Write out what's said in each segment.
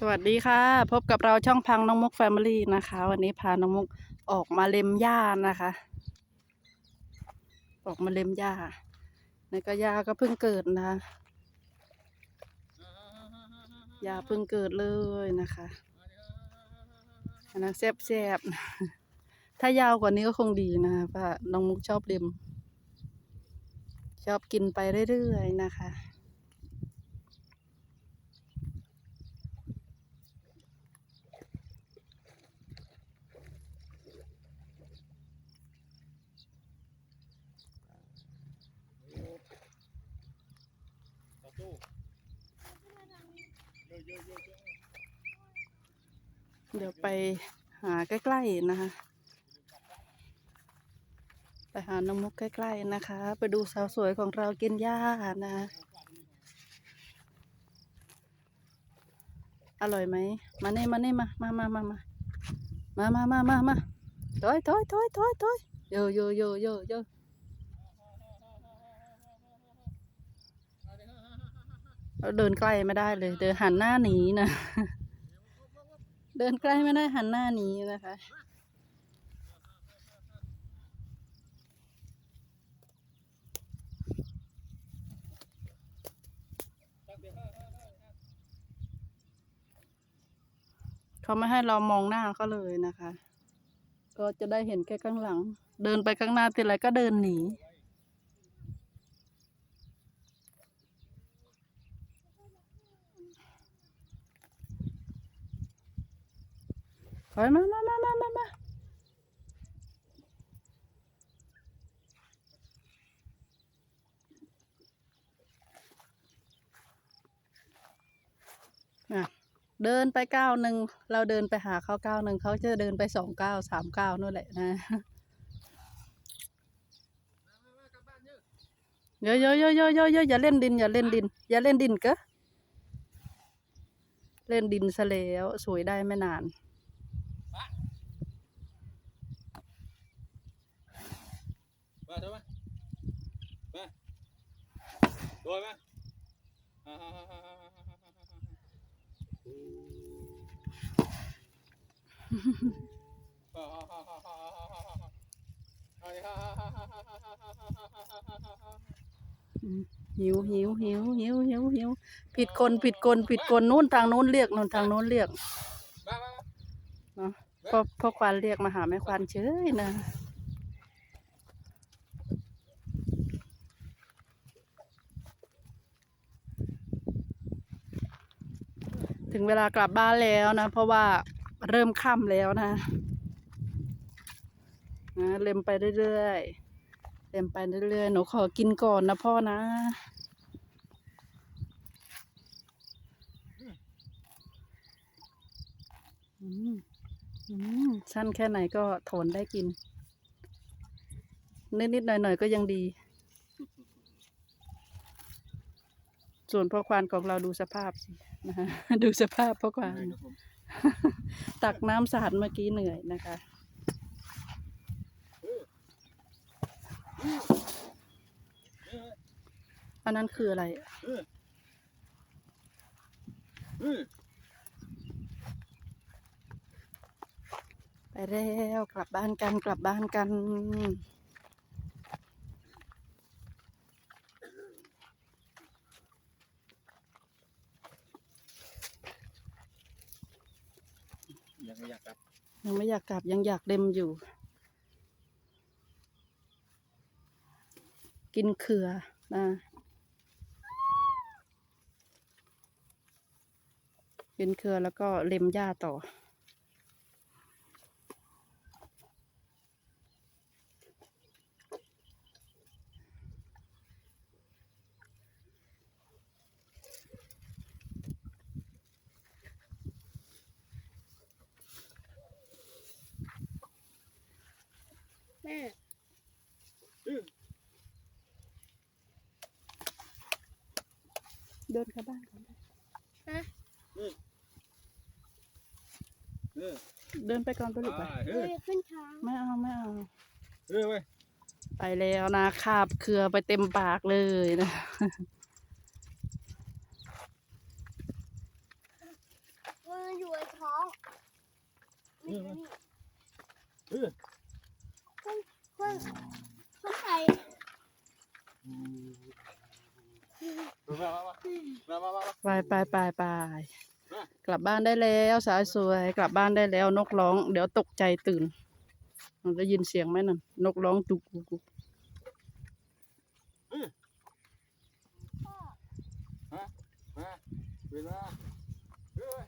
สวัสดีค่ะ พบกับเราช่องพังน้องมุกแฟมิลี่นะคะ วันนี้พาน้องมุกออกมาเล็มหญ้านะคะ ออกมาเล็มหญ้าในก็หญ้าก็เพิ่งเกิดนะหญ้าเพิ่งเกิดเลยนะคะอันนั้นแซบๆ ถ้ายาวกว่านี้ก็คงดีนะคะเพราะน้องมุกชอบเล็ม ชอบกินไปเรื่อยๆนะคะ เดี๋ยวไปหาใกล้ๆนะคะ ไปหาน้องมุกใกล้ๆนะคะ ไปดูสาวสวยของเรากินหญ้านะคะอร่อยไหม มาเน่มาเน่มา มามามามามามามามามาถอยถอยถอยถอยถอยโยโยโยโยโย เราเดินใกล้ไม่ได้เลย เดินหันหน้าหนีนะ เดินใกล้ไม่ได้หันหน้าหนีนะคะ เขาไม่ให้เรามองหน้าเขาเลยนะคะ ก็จะได้เห็นแค่ข้างหลัง เดินไปข้างหน้าทีไรก็เดินหนี อยมามามามามามาเดินไปก้าวหนึ่ง เราเดินไปหาเขาก้าวหนึ่ง เขาจะเดินไปสองก้าวสามก้าวนู่นแหละนะเยอะเยอะเยอะเยอะเยอะเยอะอย่าเล่นดิน อย่าเล่นดิน อย่าเล่นดินกะเล่นดินซะแล้ว สวยได้ไม่นาน มาช่ไหมมารวยไหมาหิวหิวหิวหิวหิวหิวผิดคนผิดคนผิดคนนู้นทางนู้นเรียกนู้นทางนู้นเรียกเนาะพอพอควานเรียกมาหาแม่ควานเฉยนะ ถึงเวลากลับบ้านแล้วนะ เพราะว่าเริ่มค่ำแล้วนะนะเล็มไปเรื่อยๆเล็มไปเรื่อยๆหนูขอกินก่อนนะพ่อนะอืมอืมสั้นแค่ไหนก็ทนได้กิน นิดๆหน่อยๆก็ยังดี ส่วนพ่อควานของเราดูสภาพสินะคะดูสภาพพ่อควาน ตักน้ำสาดเมื่อกี้เหนื่อยนะคะ อันนั้นคืออะไร ไปแล้วกลับบ้านกันกลับบ้านกัน ยังไม่อยากกลับ ยังไม่อยากกลับยังอยากเล็มอยู่ กินเขือนะกินเขือแล้วก็เล็มหญ้าต่อ แม่เดินเข้าบ้านก่อนฮะเออเดินไปก่อนไปลูกไปเอเฮ้อยขึ้นช้างไม่เอาไม่เอา เออเว้ยไปแล้วนะคาบเคือไปเต็มปากเลยนะมันอยู่ในท้องนี่นี่เออเพิ่งเพิ่งเพิ่งใส่มามามามามาไปไปไปไปกลับบ้านได้แล้วสาวสวย กลับบ้านได้แล้วนกร้อง เดี๋ยวตกใจตื่นมันได้ยินเสียงไหมนั่นนกร้องจุกกุกกุกมาเวลาเฮ้ย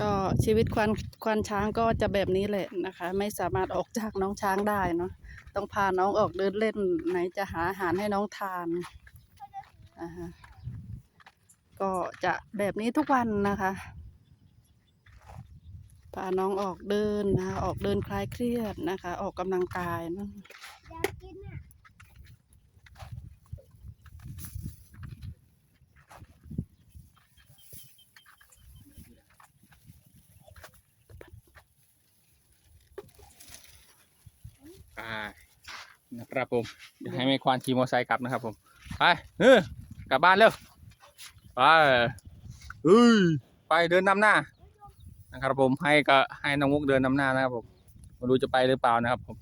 ก็ชีวิตควานควานช้างก็จะแบบนี้แหละนะคะ ไม่สามารถออกจากน้องช้างได้เนาะต้องพาน้องออกเดินเล่นไหนจะหาอาหารให้น้องทานอ่าฮะก็จะแบบนี้ทุกวันนะคะพาน้องออกเดินนะคะออกเดินคลายเครียดนะคะ ออกกำลังกายเนอะ อยากกินอะ ไป นะครับผมเดี๋ยวให้แม่ควานขี่มอเตอร์ไซค์กลับนะครับผม ไปเออกลับบ้านเร็ว ไปเอ้ยไปเดินนำหน้า นะครับผมให้ก็ให้น้องมุกเดินนำหน้านะครับผมไม่รู้จะไปหรือเปล่านะครับผม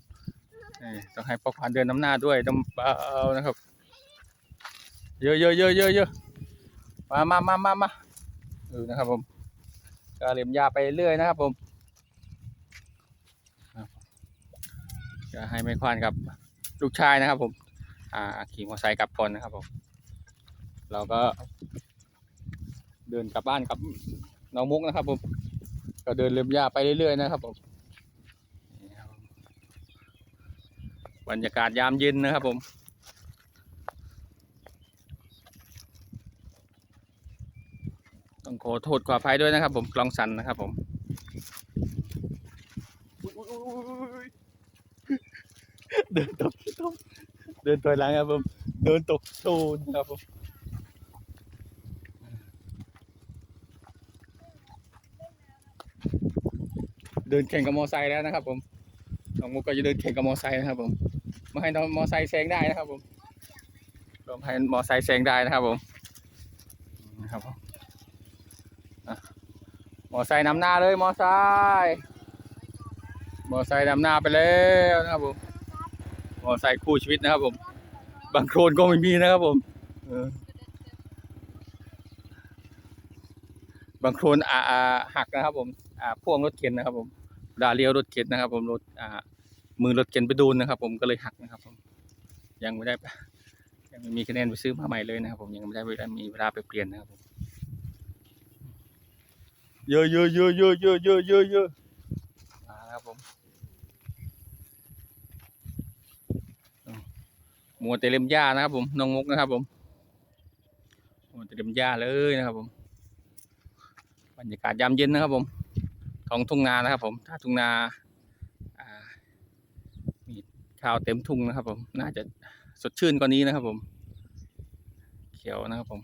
ต้องให้พ่อควานเดินนำหน้าด้วยน้ำเปล่านะครับ เยอะเยอะเยอะเยอะเยอะมามามามามาเออนะครับผมก็เหลี่ยมยาไปเรื่อยนะครับผม จะให้แม่ควานกับลูกชายนะครับ ผม อ่าขี่มอเตอร์ไซค์กลับก่อนนะครับผม เราก็ เดินกลับบ้านกับน้องมุกนะครับ ผม ก็เดินเลียมหญ้าไปเรื่อยๆนะครับ ผมนี่ครับผมบรรยากาศยามเย็นนะครับผมต้องขอโทษขออภัยด้วยนะครับผมกลองสันนะครับผม เดินตกตก เดินตัวหลังครับผมเดินตกโซนครับผมเดินแข่งกับมอไซค์แล้วนะครับ ผมน้องมุกก็จะเดินแข่งกับมอไซค์นะครับ ผมม่ให้น้องมอไซค์แซงได้นะครับ ผมรวมให้มอไซค์แซงได้นะครับ ผมนะครับผมมอไซค์นำหน้าเลยมอไซค์มอไซค์นำหน้าไปแล้วนะครับผม มอไซค์คู่ชีวิตนะครับ ผม บางโครนก็ไม่มีนะครับผมเออบางโครนอ่าอ่าหักนะครับ ผมอ่าพ่วงรถเข็นนะครับ ผมเวลาเลี้ยวรถเข็นนะครับ ผมรถอ่ามือรถเข็นไปโดูนนะครับ ผมก็เลยหักนะครับ ผม ยังไม่ได้ไปยังไม่มีคะแนนไปซื้อมาใหม่เลยนะครับ ผมยังไม่ได้เวลามีเวลาไปเปลี่ยนนะครับผมเยอะเยอะเยอะเยอะเยอะเยอะเยอะเยอะมาแล้วครับผม มัวแต่เล็มหญ้านะครับผมน้องมุกนะครับ ผมมัวแต่เล็มหญ้าเลยนะครับ ผม บรรยากาศยามเย็นนะครับ ผมท้องทุ่งนานะครับ ผมถ้าทุ่งนาอ่ามีข้าวเต็มทุ่งนะครับ ผม น่าจะสดชื่นกว่านี้นะครับ ผม เขียวนะครับ ผม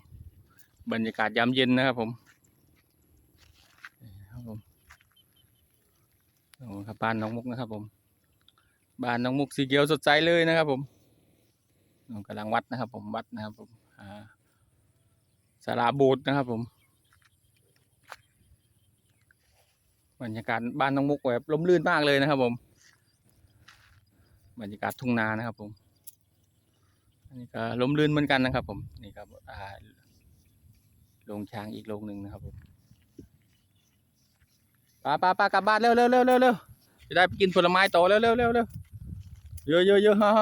บรรยากาศยามเย็นนะครับ ผมครับผมโอ้ครับบ้านน้องมุกนะครับ ผมบ้านน้องมุกสีเขียวสดใสเลยนะครับ ผม กำลังวัดนะครับ ผมวัดนะครับ ผมสาราโบสถ์นะครับ ผมบรรยากาศบ้านน้องมุกแบบร่มรื่นมากเลยนะครับ ผม บรรยากาศทุ่งนานะครับ ผมอันนี้ก็ร่มรื่นเหมือนกันนะครับ ผมนี่ครับอ่าโรงช้างอีกโรงหนึ่งนะครับผมป้าป้าป้ากลับบ้านเร็วเร็วเร็วเร็วเร็วจะได้ไปกินผลไม้ต่อเร็วเร็วเร็วเร็ว เยอะเยอะเยอะฮ่า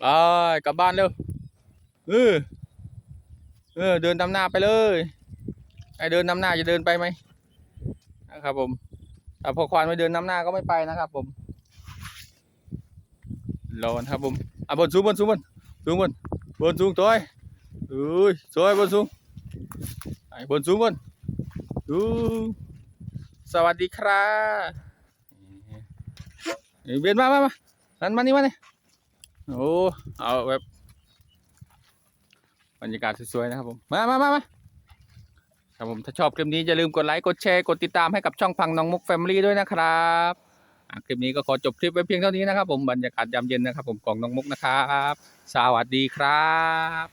ไปกลับบ้านเร็วเออเออเดินนำหน้าไปเลยไอเดินนำหน้าจะเดินไปไหมนะครับผมแต่พอควานไม่เดินนำหน้าก็ไม่ไปนะครับ ผมร้อนครับผมอะบนสูงบนสูงบนสูงบนบนสูงตัวอ้เอ้ยสวยบนสูงไอ้บนสูงบนสูง สวัสดีครับเบียนมามามานั่นมานี่มานี่โอ้เอาแบบบรรยากาศสวยๆนะครับผม มามามามาครับผมถ้าชอบคลิปนี้อย่าลืมกดไลค์กดแชร์กดติดตามให้กับช่องพังน้องมุกแฟมิลี่ด้วยนะครับคลิปนี้ก็ขอจบคลิปไว้เพียงเท่านี้นะครับผมบรรยากาศยามเย็นนะครับผมของน้องมุกนะครับ สวัสดีครับ